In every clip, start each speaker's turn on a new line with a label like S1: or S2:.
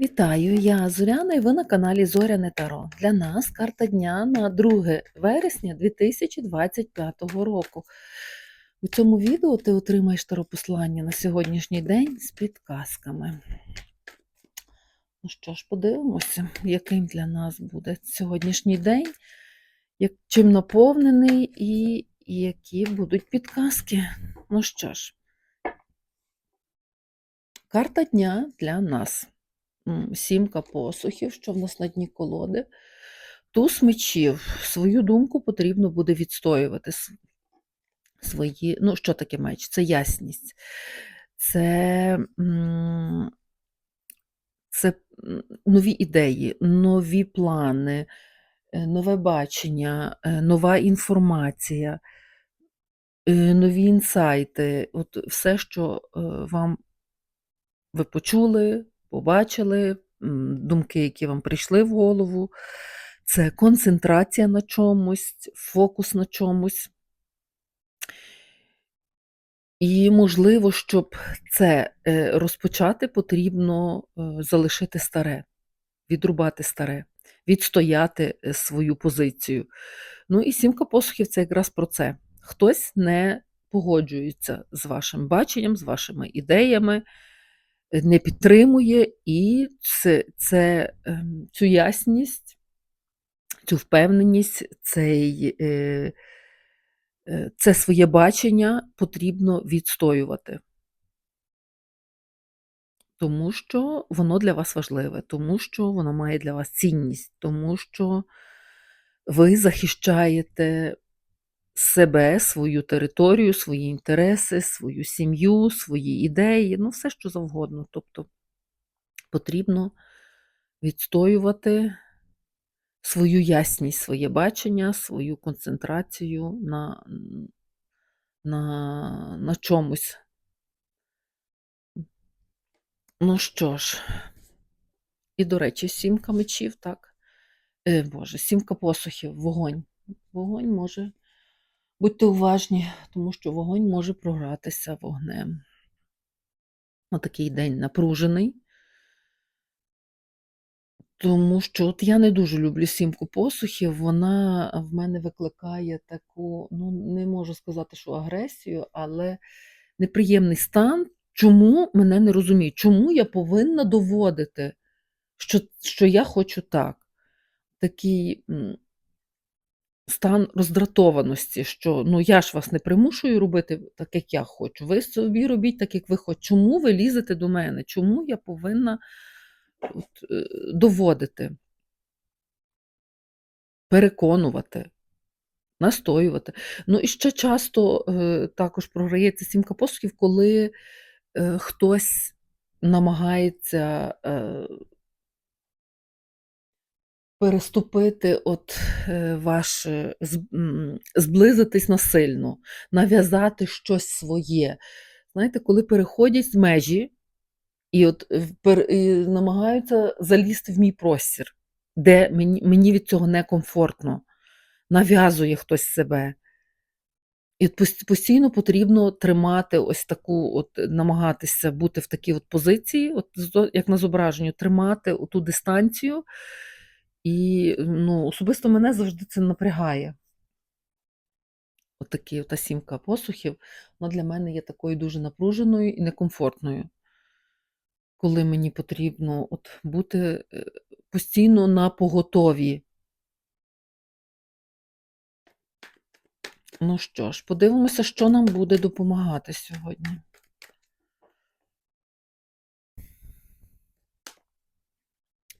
S1: Вітаю, я Зоряна і ви на каналі Зоряне Таро. Для нас карта дня на 2 вересня 2025 року. У цьому відео ти отримаєш таропослання на сьогоднішній день з підказками. Ну що ж, подивимося, яким для нас буде сьогоднішній день, як, чим наповнений і, і які будуть підказки. Ну що ж, карта дня для нас сімка посухів, що в нас на дні колоди. Туз мечів. Свою думку потрібно буде відстоювати. Свої, ну, що таке меч? Це ясність. Це, це нові ідеї, нові плани, е, нове бачення, е, нова інформація, е, нові інсайти. От все, що вам ви почули, побачили, думки, які вам прийшли в голову, це концентрація на чомусь, фокус на чомусь. І, можливо, щоб це е, розпочати, потрібно е, залишити старе, відрубати старе, відстояти е, свою позицію. Ну і сімка посухів це якраз про це. Хтось не погоджується з вашим баченням, з вашими ідеями, не підтримує, і це, це, ем, цю ясність, цю впевненість, цей, е, е, це своє бачення потрібно відстоювати. Тому що воно для вас важливе, тому що воно має для вас цінність, тому що ви захищаєте себе, свою територію, свої інтереси, свою сім'ю, свої ідеї, ну все що завгодно. Тобто потрібно відстоювати свою ясність, своє бачення, свою концентрацію на, на, на чомусь. Ну що ж, і, до речі, сімка мечів, так. Е, Боже, сімка посухів, вогонь. Вогонь може. Будьте уважні, тому що вогонь може програтися вогнем. Отакий день напружений. Тому що от я не дуже люблю сімку посухів, вона в мене викликає таку, ну, не можу сказати, що агресію, але неприємний стан. Чому мене не розуміють? Чому я повинна доводити, що, що я хочу так? Такий стан роздратованості, що ну я ж вас не примушую робити так, як я хочу. Ви собі робіть так, як ви хочете. Чому ви лізете до мене? Чому я повинна от, е, доводити, переконувати, настоювати? Ну і ще часто е, також програється сімка посухів, коли е, хтось намагається. Е, переступити от е, ваш, зблизитись насильно, нав'язати щось своє. Знаєте, коли переходять межі і от е, і намагаються залізти в мій простір, де мені, мені від цього некомфортно, нав'язує хтось себе. І постійно потрібно тримати ось таку, от намагатися бути в такій от позиції, от як на зображенню, тримати ту дистанцію. І ну, особисто мене завжди це напрягає. Отакі, ота сімка посухів, вона для мене є такою дуже напруженою і некомфортною. Коли мені потрібно от бути е, постійно на поготові. Ну що ж, подивимося, що нам буде допомагати сьогодні.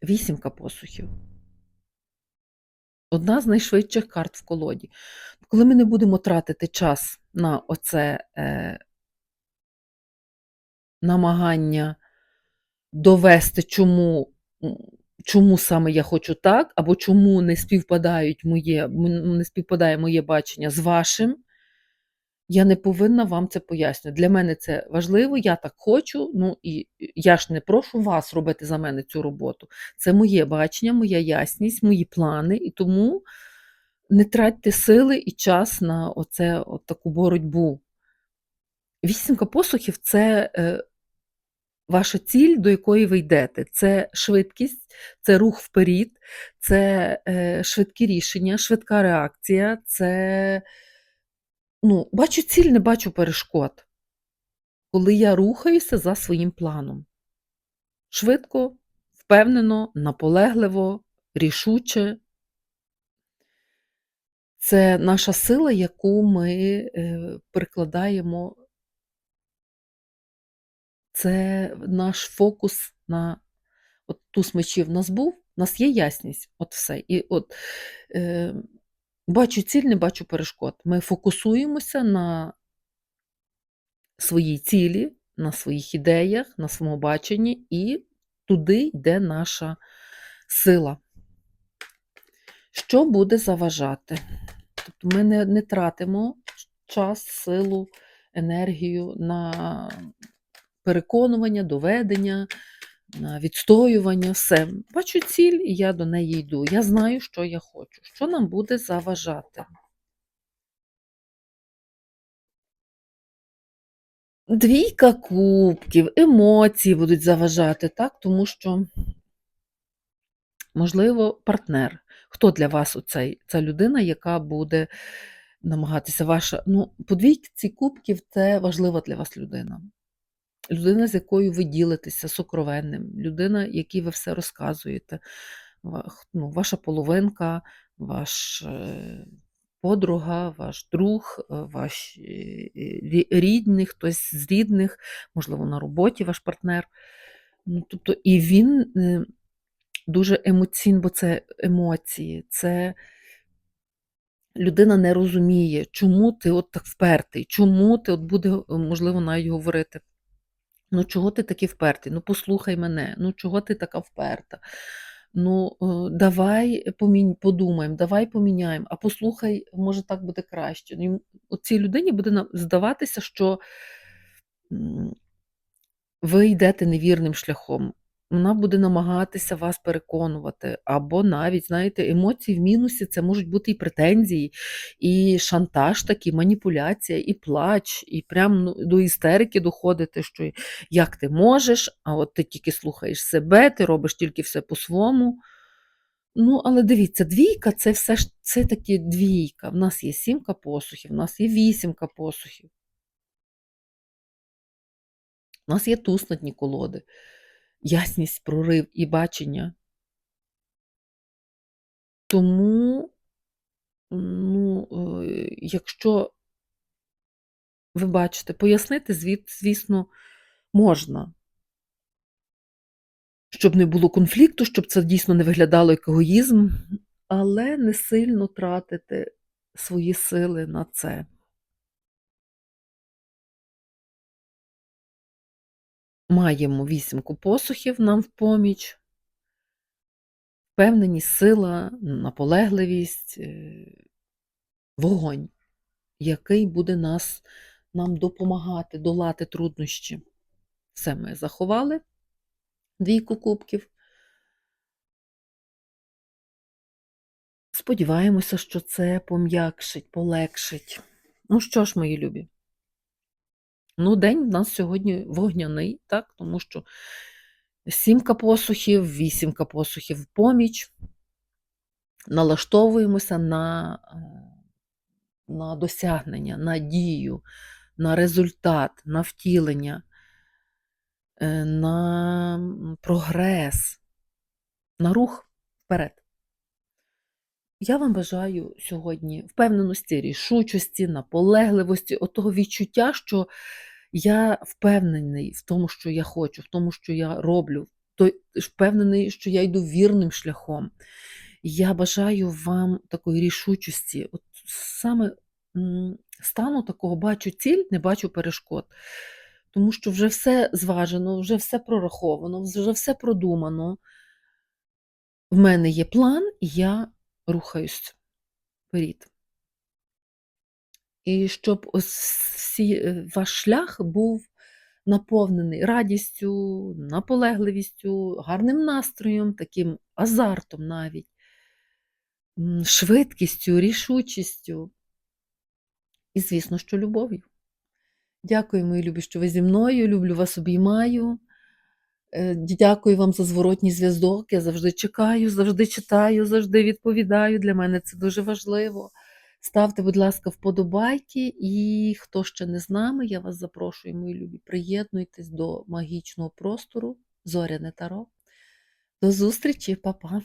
S1: Вісімка посухів. Одна з найшвидших карт в колоді. Коли ми не будемо тратити час на оце е, намагання довести, чому, чому саме я хочу так, або чому не співпадають моє, не співпадає моє бачення з вашим, я не повинна вам це пояснювати. Для мене це важливо, я так хочу, ну і я ж не прошу вас робити за мене цю роботу. Це моє бачення, моя ясність, мої плани, і тому не тратьте сили і час на оце, от таку боротьбу. Вісімка посухів це е, ваша ціль, до якої ви йдете. Це швидкість, це рух вперед, це е, швидкі рішення, швидка реакція, це ну, бачу ціль, не бачу перешкод. Коли я рухаюся за своїм планом. Швидко, впевнено, наполегливо, рішуче. Це наша сила, яку ми е, прикладаємо. Це наш фокус на от туз мечів в нас був, у нас є ясність, от все. І от е, бачу ціль, не бачу перешкод. Ми фокусуємося на своїй цілі, на своїх ідеях, на своєму баченні, і туди йде наша сила. Що буде заважати? Тобто ми не, не тратимо час, силу, енергію на переконування, доведення, відстоювання, все. Бачу ціль, і я до неї йду. Я знаю, що я хочу. Що нам буде заважати? Двійка кубків, емоції будуть заважати, так? Тому що, можливо, партнер. Хто для вас оцей, ця людина, яка буде намагатися ваша. Ну, по двійці кубків це важлива для вас людина. Людина, з якою ви ділитеся сокровенним, людина, якій ви все розказуєте, ну, ваша половинка, ваш е, подруга, ваш друг, е, ваш е, рідний, хтось з рідних, можливо, на роботі ваш партнер. Ну, тобто, І він дуже емоційний, бо це емоції, це людина не розуміє, чому ти от так впертий, чому ти от буде, можливо, навіть говорити. Ну, чого ти такий впертий? Ну, послухай мене, ну чого ти така вперта? Ну, е, давай подумаємо, давай поміняємо, а послухай, може, так буде краще. Ну, цій людині буде здаватися, що ви йдете невірним шляхом. Вона буде намагатися вас переконувати, або навіть, знаєте, емоції в мінусі це можуть бути і претензії, і шантаж, такий, маніпуляція, і плач, і прям ну, до істерики доходити, що як ти можеш, а от ти тільки слухаєш себе, ти робиш тільки все по-своєму. Ну, але дивіться, двійка це все ж це таки двійка. В нас є сімка посухів, в нас є вісімка посухів. У нас є туз колоди ясність, прорив і бачення. Тому, ну, е, якщо ви бачите, пояснити, звісно, можна, щоб не було конфлікту, щоб це дійсно не виглядало як егоїзм, але не сильно тратити свої сили на це. Маємо вісімку посухів нам в поміч, впевненість, сила, наполегливість, е, вогонь, який буде нас, нам допомагати долати труднощі. Все ми заховали двійку кубків. Сподіваємося, що це пом'якшить, полегшить. Ну що ж, мої любі? Ну, день в нас сьогодні вогняний, так, тому що сімка посухів, вісімка посухів в поміч. Налаштовуємося на, е, на досягнення, на дію, на результат, на втілення, е, на прогрес, на рух вперед. Я вам бажаю сьогодні впевненості, рішучості, наполегливості, отого відчуття, що я впевнений в тому, що я хочу, в тому, що я роблю, той впевнений, що я йду вірним шляхом. Я бажаю вам такої рішучості, от саме стану такого бачу ціль, не бачу перешкод. Тому що вже все зважено, вже все прораховано, вже все продумано. В мене є план, і я рухаюсь вперед. І щоб всі, е, ваш шлях був наповнений радістю, наполегливістю, гарним настроєм, таким азартом навіть, швидкістю, рішучістю. І, звісно, що любов'ю. Дякую, мої любі, що ви зі мною. Люблю вас обіймаю. Е, Дякую вам за зворотній зв'язок. Я завжди чекаю, завжди читаю, завжди відповідаю. Для мене це дуже важливо. Ставте, будь ласка, вподобайки. І хто ще не з нами, я вас запрошую, мої любі, приєднуйтесь до магічного простору Зоряне Таро. До зустрічі, па-па!